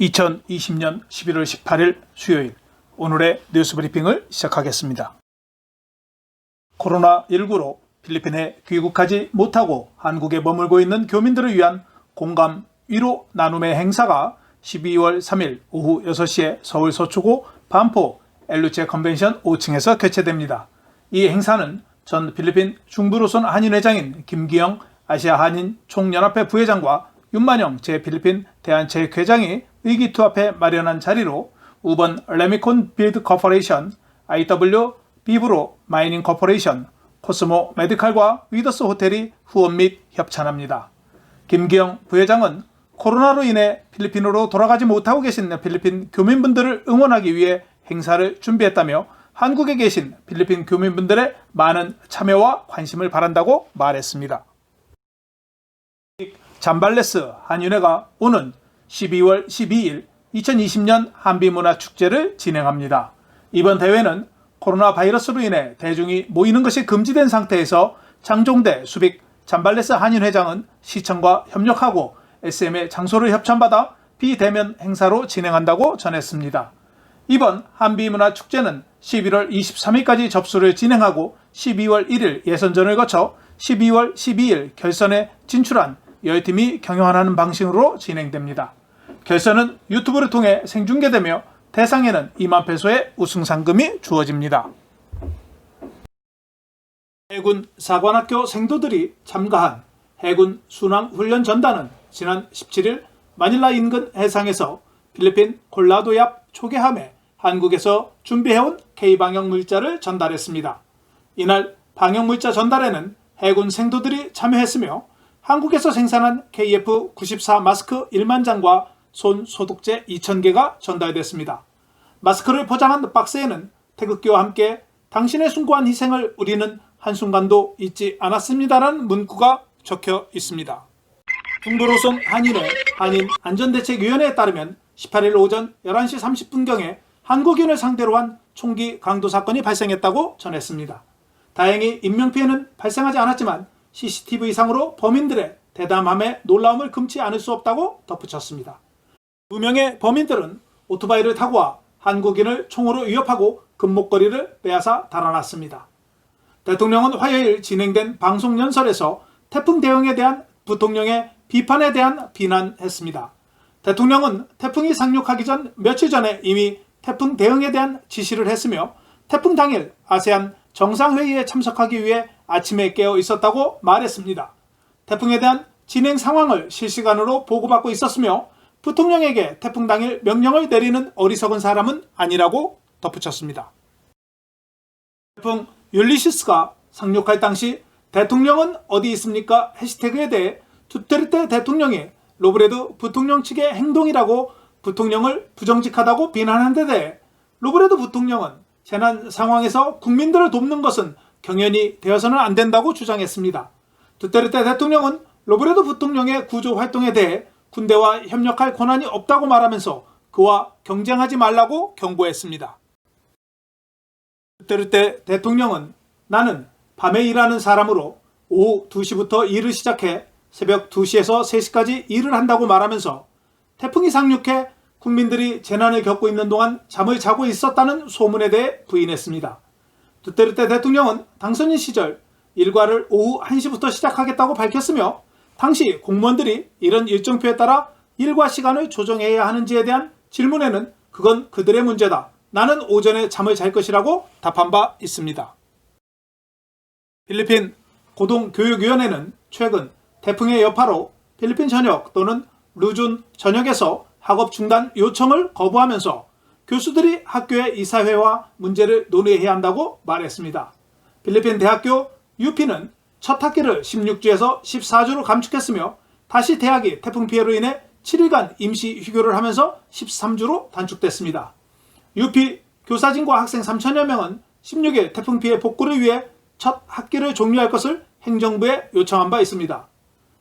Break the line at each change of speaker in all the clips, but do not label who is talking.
2020년 11월 18일 수요일 오늘의 뉴스 브리핑을 시작하겠습니다. 코로나19로 필리핀에 귀국하지 못하고 한국에 머물고 있는 교민들을 위한 공감 위로 나눔의 행사가 12월 3일 오후 6시에 서울 서초구 반포 엘루체 컨벤션 5층에서 개최됩니다. 이 행사는 전 필리핀 중부로선 한인회장인 김기영 아시아 한인 총연합회 부회장과 윤만영 제 필리핀 대한체육회장이 의기투합해 마련한 자리로 우번 레미콘 빌드 커퍼레이션, IW 비브로 마이닝 커퍼레이션, 코스모 메디칼과 위더스 호텔이 후원 및 협찬합니다. 김기영 부회장은 코로나로 인해 필리핀으로 돌아가지 못하고 계신 필리핀 교민분들을 응원하기 위해 행사를 준비했다며 한국에 계신 필리핀 교민분들의 많은 참여와 관심을 바란다고 말했습니다. 잠발레스 한윤회가 오는 12월 12일 2020년 한비문화축제를 진행합니다. 이번 대회는 코로나 바이러스로 인해 대중이 모이는 것이 금지된 상태에서 장종대 수빅 잠발레스 한인 회장은 시청과 협력하고 SM의 장소를 협찬받아 비대면 행사로 진행한다고 전했습니다. 이번 한비문화축제는 11월 23일까지 접수를 진행하고 12월 1일 예선전을 거쳐 12월 12일 결선에 진출한 10팀이 경영하는 방식으로 진행됩니다. 결선은 유튜브를 통해 생중계되며 대상에는 2만 페소의 우승 상금이 주어집니다. 해군 사관학교 생도들이 참가한 해군 순항 훈련 전단은 지난 17일 마닐라 인근 해상에서 필리핀 콜라도 앞 초계함에 한국에서 준비해온 K방역 물자를 전달했습니다. 이날 방역 물자 전달에는 해군 생도들이 참여했으며 한국에서 생산한 KF94 마스크 1만 장과 손 소독제 2,000개가 전달됐습니다. 마스크를 포장한 박스에는 태극기와 함께 당신의 숭고한 희생을 우리는 한순간도 잊지 않았습니다라는 문구가 적혀 있습니다. 중도로선 한인회 한인 안전대책위원회에 따르면 18일 오전 11시 30분경에 한국인을 상대로 한 총기 강도 사건이 발생했다고 전했습니다. 다행히 인명피해는 발생하지 않았지만 CCTV상으로 범인들의 대담함에 놀라움을 금치 않을 수 없다고 덧붙였습니다. 두 명의 범인들은 오토바이를 타고 와 한국인을 총으로 위협하고 금목걸이를 빼앗아 달아났습니다. 대통령은 화요일 진행된 방송 연설에서 태풍 대응에 대한 부통령의 비판에 대한 비난했습니다. 대통령은 태풍이 상륙하기 전 며칠 전에 이미 태풍 대응에 대한 지시를 했으며 태풍 당일 아세안 정상회의에 참석하기 위해 아침에 깨어 있었다고 말했습니다. 태풍에 대한 진행 상황을 실시간으로 보고받고 있었으며 부통령에게 태풍 당일 명령을 내리는 어리석은 사람은 아니라고 덧붙였습니다. 태풍 율리시스가 상륙할 당시 대통령은 어디 있습니까? 해시태그에 대해 두테르테 대통령이 로브레드 부통령 측의 행동이라고 부통령을 부정직하다고 비난한 데 대해 로브레드 부통령은 재난 상황에서 국민들을 돕는 것은 경연이 되어서는 안 된다고 주장했습니다. 두테르테 대통령은 로브레드 부통령의 구조 활동에 대해 군대와 협력할 권한이 없다고 말하면서 그와 경쟁하지 말라고 경고했습니다. 두테르테 대통령은 나는 밤에 일하는 사람으로 오후 2시부터 일을 시작해 새벽 2시에서 3시까지 일을 한다고 말하면서 태풍이 상륙해 국민들이 재난을 겪고 있는 동안 잠을 자고 있었다는 소문에 대해 부인했습니다. 두테르테 대통령은 당선인 시절 일과를 오후 1시부터 시작하겠다고 밝혔으며 당시 공무원들이 이런 일정표에 따라 일과 시간을 조정해야 하는지에 대한 질문에는 그건 그들의 문제다. 나는 오전에 잠을 잘 것이라고 답한 바 있습니다. 필리핀 고등교육위원회는 최근 태풍의 여파로 필리핀 전역 또는 루준 전역에서 학업 중단 요청을 거부하면서 교수들이 학교의 이사회와 문제를 논의해야 한다고 말했습니다. 필리핀 대학교 UP는 첫 학기를 16주에서 14주로 감축했으며 다시 대학이 태풍 피해로 인해 7일간 임시 휴교를 하면서 13주로 단축됐습니다. UP 교사진과 학생 3천여 명은 16일 태풍 피해 복구를 위해 첫 학기를 종료할 것을 행정부에 요청한 바 있습니다.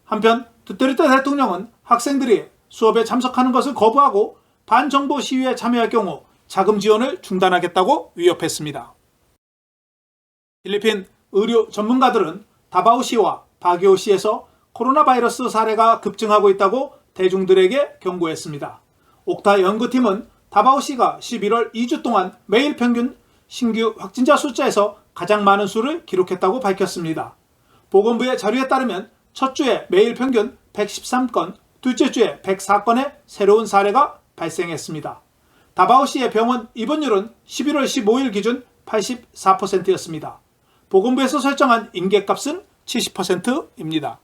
한편 두테르테 대통령은 학생들이 수업에 참석하는 것을 거부하고 반정부 시위에 참여할 경우 자금 지원을 중단하겠다고 위협했습니다. 필리핀 의료 전문가들은 다바오시와 바기오시에서 코로나 바이러스 사례가 급증하고 있다고 대중들에게 경고했습니다. 옥타 연구팀은 다바오시가 11월 2주 동안 매일 평균 신규 확진자 숫자에서 가장 많은 수를 기록했다고 밝혔습니다. 보건부의 자료에 따르면 첫 주에 매일 평균 113건, 둘째 주에 104건의 새로운 사례가 발생했습니다. 다바오시의 병원 입원율은 11월 15일 기준 84%였습니다. 보건부에서 설정한 인계값은 70%입니다.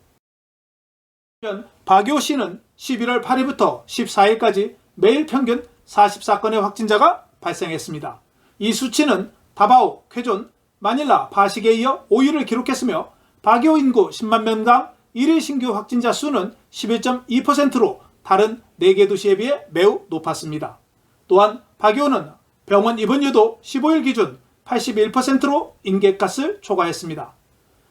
박효시는 11월 8일부터 14일까지 매일 평균 44건의 확진자가 발생했습니다. 이 수치는 다바오, 쾌존, 마닐라, 바식에 이어 5위를 기록했으며 박요 인구 10만 명당 1일 신규 확진자 수는 11.2%로 다른 4개 도시에 비해 매우 높았습니다. 또한 박요는 병원 입원율도 15일 기준 81%로 인계값을 초과했습니다.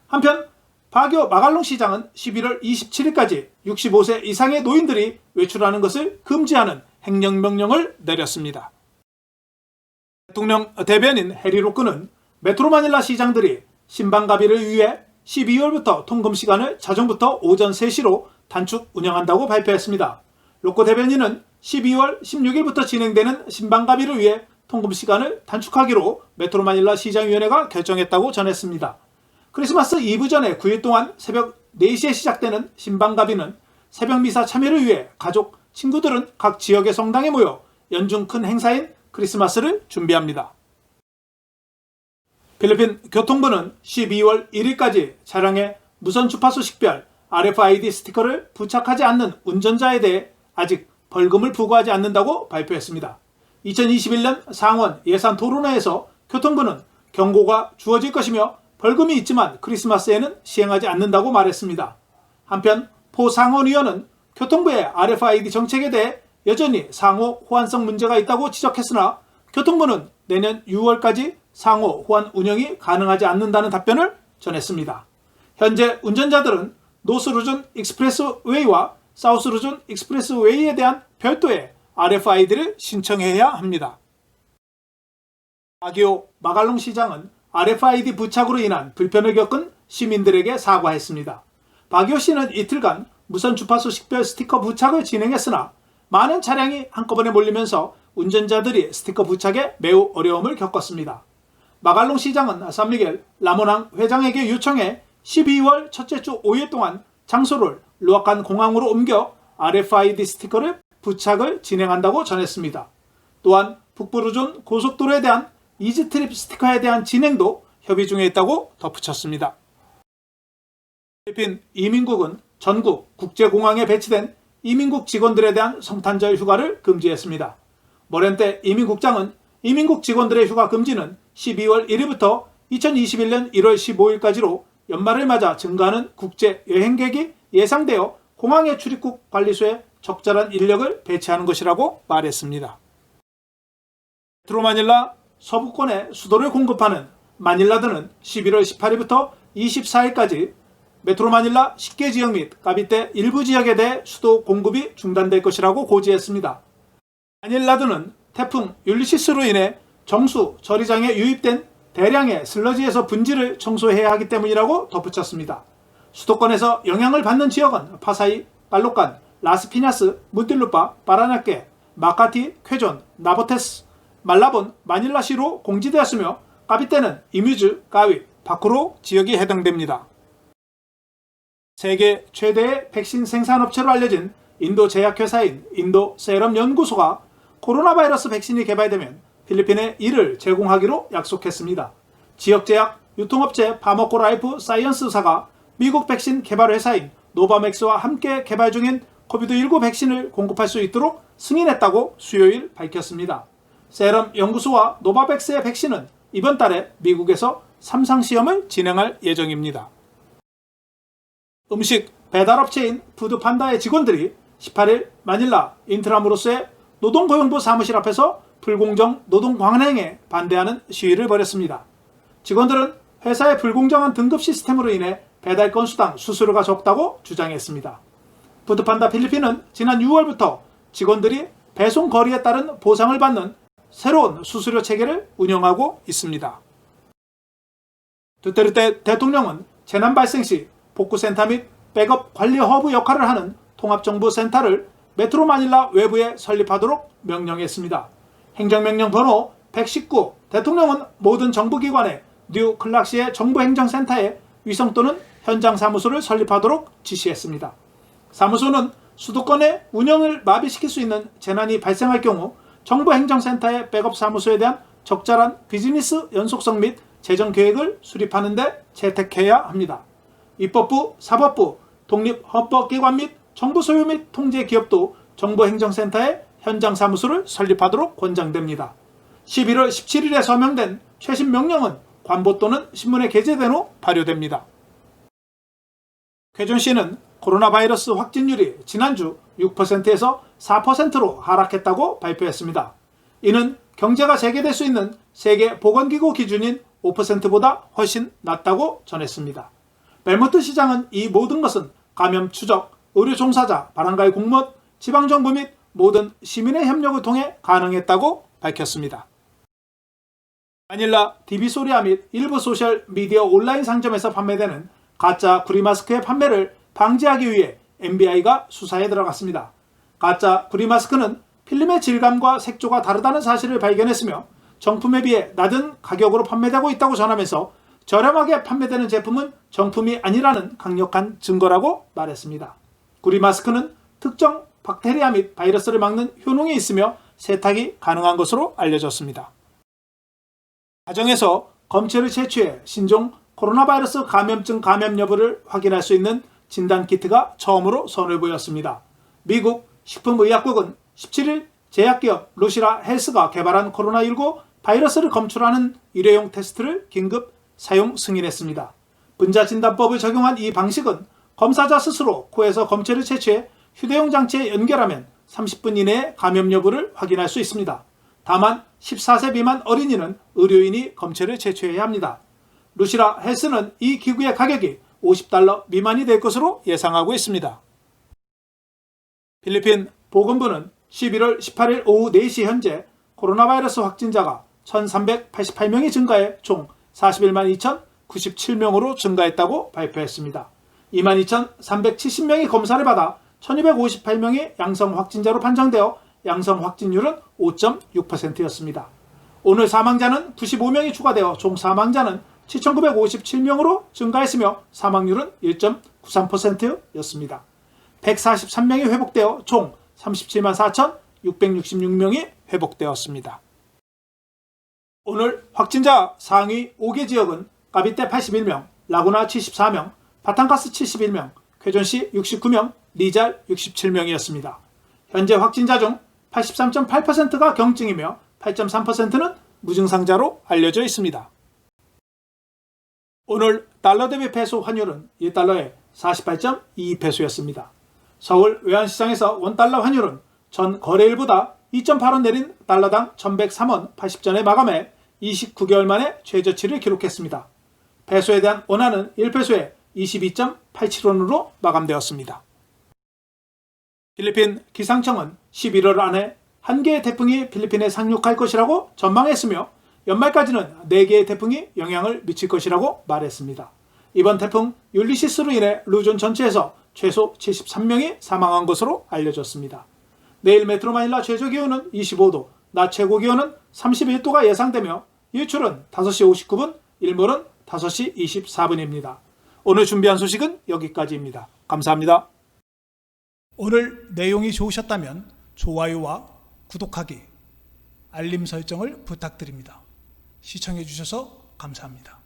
한편 박요 마갈롱 시장은 11월 27일까지 65세 이상의 노인들이 외출하는 것을 금지하는 행령명령을 내렸습니다. 대통령 대변인 해리 로크는 메트로 마닐라 시장들이 신방가비를 위해 12월부터 통금 시간을 자정부터 오전 3시로 단축 운영한다고 발표했습니다. 로코 대변인은 12월 16일부터 진행되는 신방가비를 위해 통금 시간을 단축하기로 메트로 마닐라 시장위원회가 결정했다고 전했습니다. 크리스마스 이브 전에 9일 동안 새벽 4시에 시작되는 신방가비는 새벽 미사 참여를 위해 가족, 친구들은 각 지역의 성당에 모여 연중 큰 행사인 크리스마스를 준비합니다. 필리핀 교통부는 12월 1일까지 차량에 무선 주파수 식별 RFID 스티커를 부착하지 않는 운전자에 대해 아직 벌금을 부과하지 않는다고 발표했습니다. 2021년 상원 예산 토론회에서 교통부는 경고가 주어질 것이며 벌금이 있지만 크리스마스에는 시행하지 않는다고 말했습니다. 한편 포 상원 의원은 교통부의 RFID 정책에 대해 여전히 상호 호환성 문제가 있다고 지적했으나 교통부는 내년 6월까지 상호 호환 운영이 가능하지 않는다는 답변을 전했습니다. 현재 운전자들은 노스루존 익스프레스웨이와 사우스루존 익스프레스웨이에 대한 별도의 RFID를 신청해야 합니다. 아기오 마갈롱 시장은 RFID 부착으로 인한 불편을 겪은 시민들에게 사과했습니다. 박요 씨는 이틀간 무선 주파수 식별 스티커 부착을 진행했으나 많은 차량이 한꺼번에 몰리면서 운전자들이 스티커 부착에 매우 어려움을 겪었습니다. 마갈롱 시장은 산미겔 라모낭 회장에게 요청해 12월 첫째 주 5일 동안 장소를 루아칸 공항으로 옮겨 RFID 스티커를 부착을 진행한다고 전했습니다. 또한 북부루존 고속도로에 대한 이지트립 스티커에 대한 진행도 협의 중에 있다고 덧붙였습니다. 필리핀 이민국은 전국 국제공항에 배치된 이민국 직원들에 대한 성탄절 휴가를 금지했습니다. 모렌테 이민국장은 이민국 직원들의 휴가 금지는 12월 1일부터 2021년 1월 15일까지로 연말을 맞아 증가하는 국제 여행객이 예상되어 공항의 출입국 관리소에 적절한 인력을 배치하는 것이라고 말했습니다. 메트로마닐라 서부권의 수도를 공급하는 마닐라드는 11월 18일부터 24일까지 메트로마닐라 10개 지역 및 까비떼 일부 지역에 대해 수도 공급이 중단될 것이라고 고지했습니다. 마닐라드는 태풍 율리시스로 인해 정수 저리장에 유입된 대량의 슬러지에서 분지를 청소해야 하기 때문이라고 덧붙였습니다. 수도권에서 영향을 받는 지역은 파사이, 빨로칸, 라스피냐스, 무틸루파, 바라냐케, 마카티, 쾌존, 나보테스, 말라본, 마닐라시로 공지되었으며 까비떼는 이뮤즈, 까위, 바쿠로 지역이 해당됩니다. 세계 최대의 백신 생산업체로 알려진 인도 제약회사인 인도 세럼 연구소가 코로나 바이러스 백신이 개발되면 필리핀에 이를 제공하기로 약속했습니다. 지역 제약 유통업체 파머코 라이프 사이언스사가 미국 백신 개발 회사인 노바맥스와 함께 개발 중인 코비드19 백신을 공급할 수 있도록 승인했다고 수요일 밝혔습니다. 세럼 연구소와 노바백스의 백신은 이번 달에 미국에서 3상 시험을 진행할 예정입니다. 음식 배달업체인 푸드판다의 직원들이 18일 마닐라 인트라무로스의 노동고용부 사무실 앞에서 불공정 노동 광행에 반대하는 시위를 벌였습니다. 직원들은 회사의 불공정한 등급 시스템으로 인해 배달 건수당 수수료가 적다고 주장했습니다. 푸드판다 필리핀은 지난 6월부터 직원들이 배송 거리에 따른 보상을 받는 새로운 수수료 체계를 운영하고 있습니다. 두테르테 대통령은 재난 발생 시 복구센터 및 백업 관리 허브 역할을 하는 통합정보센터를 메트로 마닐라 외부에 설립하도록 명령했습니다. 행정명령 번호 119 대통령은 모든 정부기관에 뉴 클락시의 정부행정센터에 위성 또는 현장 사무소를 설립하도록 지시했습니다. 사무소는 수도권의 운영을 마비시킬 수 있는 재난이 발생할 경우 정부 행정센터의 백업 사무소에 대한 적절한 비즈니스 연속성 및 재정 계획을 수립하는 데 채택해야 합니다. 입법부, 사법부, 독립헌법기관 및 정부 소유 및 통제 기업도 정부 행정센터에 현장 사무소를 설립하도록 권장됩니다. 11월 17일에 서명된 최신 명령은 관보 또는 신문에 게재된 후 발효됩니다. 쾌준시는 코로나 바이러스 확진율이 지난주 6%에서 4%로 하락했다고 발표했습니다. 이는 경제가 재개될 수 있는 세계 보건기구 기준인 5%보다 훨씬 낮다고 전했습니다. 벨모트 시장은 이 모든 것은 감염 추적, 의료 종사자, 바람가의 공무원, 지방정부 및 모든 시민의 협력을 통해 가능했다고 밝혔습니다. 마닐라 디비소리아 및 일부 소셜 미디어 온라인 상점에서 판매되는 가짜 구리마스크의 판매를 방지하기 위해 MBI가 수사에 들어갔습니다. 가짜 구리마스크는 필름의 질감과 색조가 다르다는 사실을 발견했으며 정품에 비해 낮은 가격으로 판매되고 있다고 전하면서 저렴하게 판매되는 제품은 정품이 아니라는 강력한 증거라고 말했습니다. 구리 마스크는 특정 박테리아 및 바이러스를 막는 효능이 있으며 세탁이 가능한 것으로 알려졌습니다. 가정에서 검체를 채취해 신종 코로나 바이러스 감염증 감염 여부를 확인할 수 있는 진단 키트가 처음으로 선을 보였습니다. 미국 식품의약국은 17일 제약기업 루시라 헬스가 개발한 코로나19 바이러스를 검출하는 일회용 테스트를 긴급 사용 승인했습니다. 분자진단법을 적용한 이 방식은 검사자 스스로 코에서 검체를 채취해 휴대용 장치에 연결하면 30분 이내에 감염 여부를 확인할 수 있습니다. 다만 14세 미만 어린이는 의료인이 검체를 채취해야 합니다. 루시라 헬스는 이 기구의 가격이 50달러 미만이 될 것으로 예상하고 있습니다. 필리핀 보건부는 11월 18일 오후 4시 현재 코로나 바이러스 확진자가 1388명이 증가해 총 41만 2097명으로 증가했다고 발표했습니다. 22,370명이 검사를 받아 1258명이 양성 확진자로 판정되어 양성 확진율은 5.6%였습니다. 오늘 사망자는 95명이 추가되어 총 사망자는 7,957명으로 증가했으며 사망률은 1.93%였습니다. 143명이 회복되어 총 37만 4,666명이 회복되었습니다. 오늘 확진자 상위 5개 지역은 까비떼 81명, 라구나 74명, 바탕가스 71명, 쾌전시 69명, 리잘 67명이었습니다. 현재 확진자 중 83.8%가 경증이며 8.3%는 무증상자로 알려져 있습니다. 오늘 달러 대비 페소 환율은 1달러에 48.22페소였습니다. 서울 외환시장에서 원달러 환율은 전 거래일보다 2.8원 내린 달러당 1103원 80전에 마감해 29개월 만에 최저치를 기록했습니다. 페소에 대한 원화는 1페소에 22.87원으로 마감되었습니다. 필리핀 기상청은 11월 안에 한 개의 태풍이 필리핀에 상륙할 것이라고 전망했으며 연말까지는 4개의 태풍이 영향을 미칠 것이라고 말했습니다. 이번 태풍 율리시스로 인해 루존 전체에서 최소 73명이 사망한 것으로 알려졌습니다. 내일 메트로 마닐라 최저 기온은 25도, 낮 최고 기온은 31도가 예상되며 일출은 5시 59분, 일몰은 5시 24분입니다. 오늘 준비한 소식은 여기까지입니다. 감사합니다. 오늘 내용이 좋으셨다면 좋아요와 구독하기, 알림 설정을 부탁드립니다. 시청해 주셔서 감사합니다.